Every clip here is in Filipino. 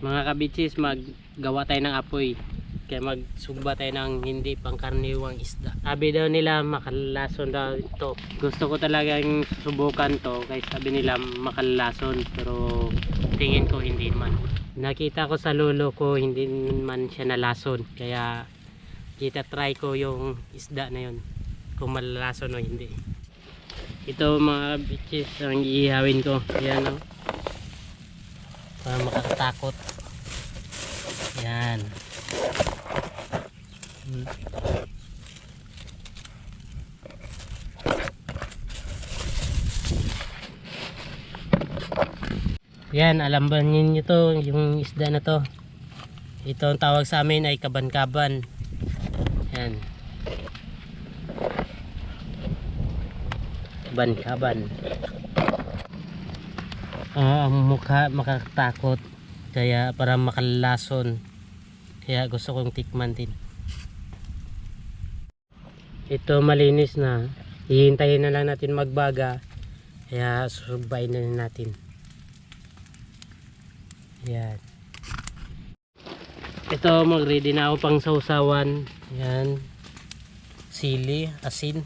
Mga kabitsis, maggawa tayo ng apoy. Kaya magsugba tayo ng hindi pangkarniwang isda. Sabi daw nila makalason daw ito. Gusto ko talagang susubukan to. Kaya sabi nila makalason. Pero tingin ko hindi man. Nakita ko sa lolo ko hindi man siya nalason. Kaya kita try ko yung isda na yun. Kung malalason o hindi. Ito mga bitches ang iihawin ko. Yan o. Para makakatakot. Yan. Hmm. Yan, alam ba ninyo to, yung isda na to. Ito ang tawag sa amin ay kaban-kaban. Yan. Kaban-kaban. Ang mukha makakatakot. Kaya para makalason. Kaya gusto kong tikman din. Ito malinis na. Hihintayin na lang natin magbaga. Kaya susubayin na natin. Yan. Ito mag-ready na ako pang sausawan. Yan. Sili, asin.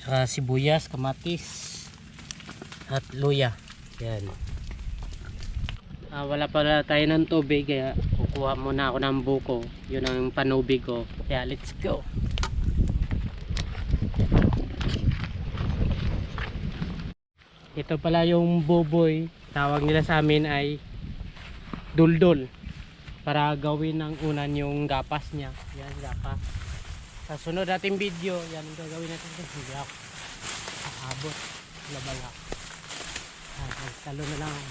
Saka sibuyas, kamatis. At luya. Yan. Ah, wala pala tayo ng tubig kaya kukuha muna ako ng buko. Yun ang panubig ko. Kaya let's go. Ito pala yung boboy. Tawag nila sa amin ay duldul. Para gawin ng unan yung gapas niya. Yan, gapas. Sa sunod nating video, yan ang gagawin natin. Hindi ako. Labal Ah, Talo na lang ako.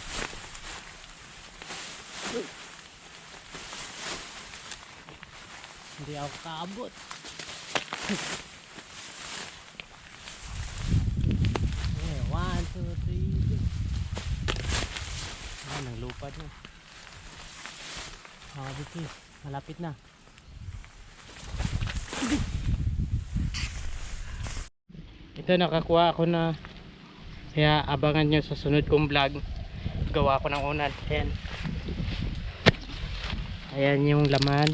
Hindi ako kaabot. Eh, one, two, three, go. Ah, naglupad na. Mga bitis, malapit na. Ito nakakuha ako na kaya abangan nyo sa sunod kong vlog. Gawa ko ng unan ayan. Ayan yung laman.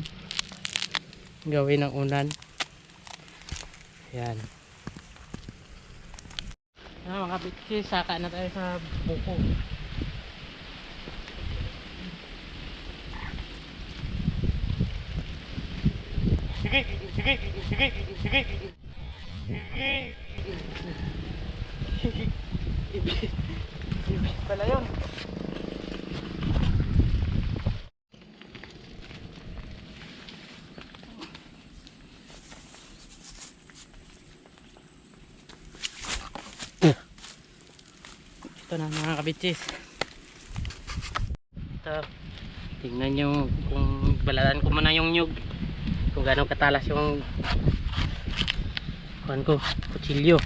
Gawin ng unan ayan. Ah, mga bitsi saka na tayo sa buko. Sige sige sige sige. Sige Ibis pala yun. Ito na mga kabitsis. Ito. Tingnan nyo kung balalan ko muna yung nyug. Kung gano'ng katalas yung kuhan ko, kutsilyo.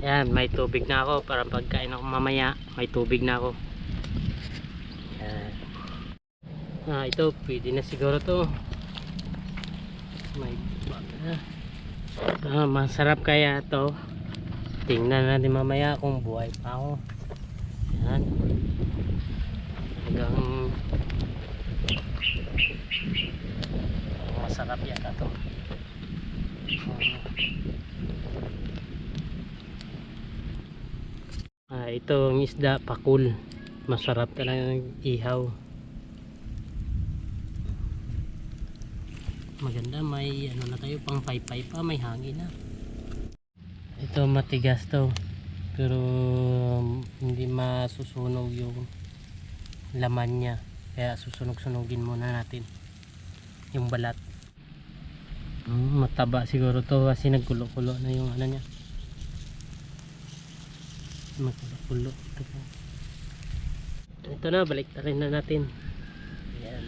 Yan, may tubig na ako para pagkain ako mamaya, may tubig na ako. Yan. Ah, ito, pwede na siguro to. May ah, masarap kaya to. Tingnan natin mamaya kung buhay pa ako. Yan. Hanggang masarap yata to. Ito ang isda pakul. Masarap talaga ihaw. maganda may ano na tayo pang paypay pa may hangin na. Ito matigas to. Pero um, hindi masusunog yung laman niya. Kaya susunog-sunugin muna natin yung balat. Mm, mataba siguro to kasi nagkulo-kulo na yung ano niya magkulo-kulo ito po. Ito na balik na rin na natin. Ayan.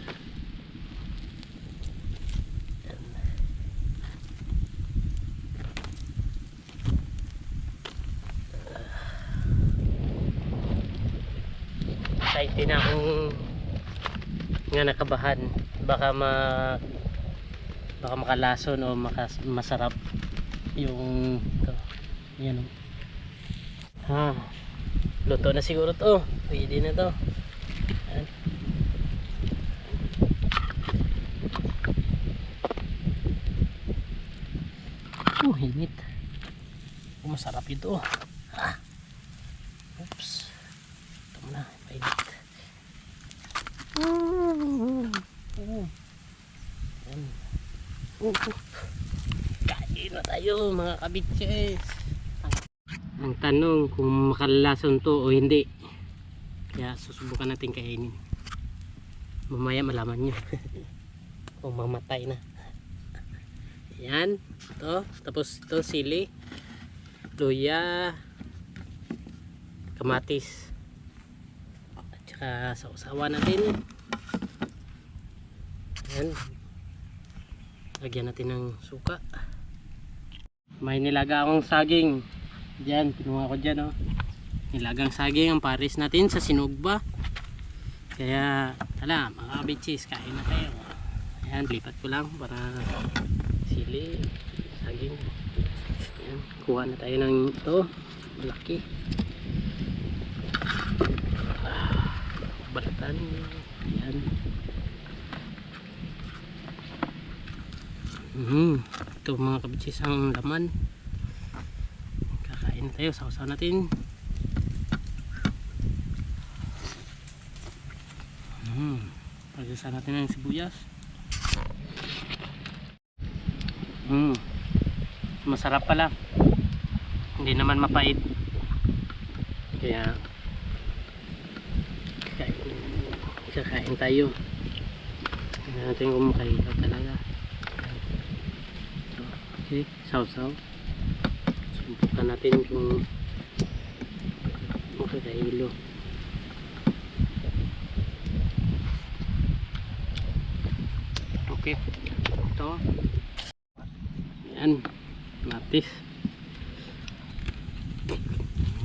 excited na akong nga nakabahan. Baka ma baka makalason o makas, masarap yung ito yan o ha luto na siguro to pwede na to Ayan. oh hinit oh, masarap ito ah. oops ito muna mainit oh. Oh. Ayan. Oh. Kain na tayo mga kabitches. Ang tanong kung makalalason to o hindi. Kaya susubukan natin kainin. Mamaya malaman nyo. kung mamatay na. Ayan. Ito. Tapos ito sili. Luya. Kamatis. At saka sausawa natin. Ayan. Lagyan natin ng suka. May nilaga akong saging. Diyan, kinuha ko dyan oh. Nilagang saging ang pares natin sa sinugba. Kaya, tala, mga bitches, kain na tayo. Ayan, lipat ko lang para sili, saging. Ayan, kuha na tayo ng ito. Malaki. Ah, balatan. Ayan. Mm, ito mga kabitsis ang laman. Kakain tayo, sausaw natin. Mm, pagkasa natin ng sibuyas. Mm, masarap pala. Hindi naman mapait. Kaya kakain, kakain tayo. Tingnan natin kung makahilaw talaga. Okay, sausaw. Subukan natin kung makakahilo. Okay, ito. Yan, matis.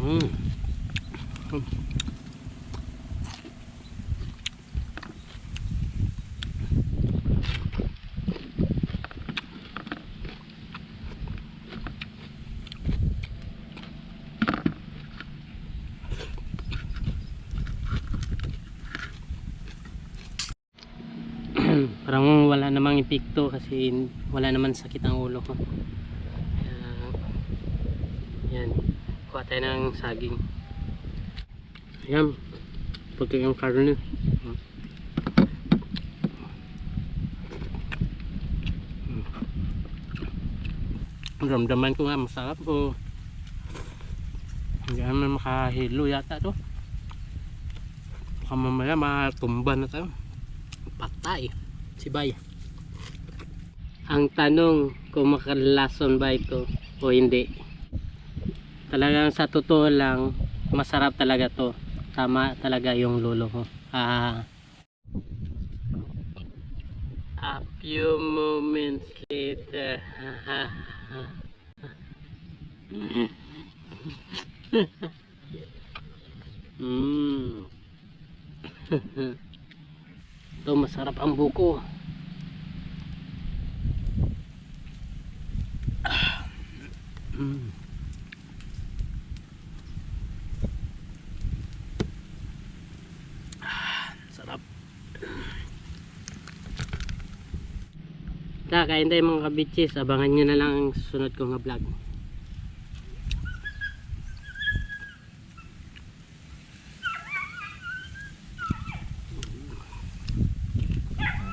Mm. Mm. Parang wala namang epekto kasi wala naman sakit ang ulo ko. Kaya, yan. Kuha tayo ng saging. Yan puti yung karne ramdaman ko nga masarap o hindi naman makahilo yata to. Baka mamaya matumba na tayo. Patay si Bay. Ang tanong kung makalason ba ito o hindi. Talagang sa totoo lang masarap talaga to. Tama talaga yung lolo ko. Ah. A few moments later. Mm. Ito masarap ang buko. Ah. Ah, sarap. Ta, kain tayo mga kabitsis. Abangan nyo na lang ang susunod kong vlog.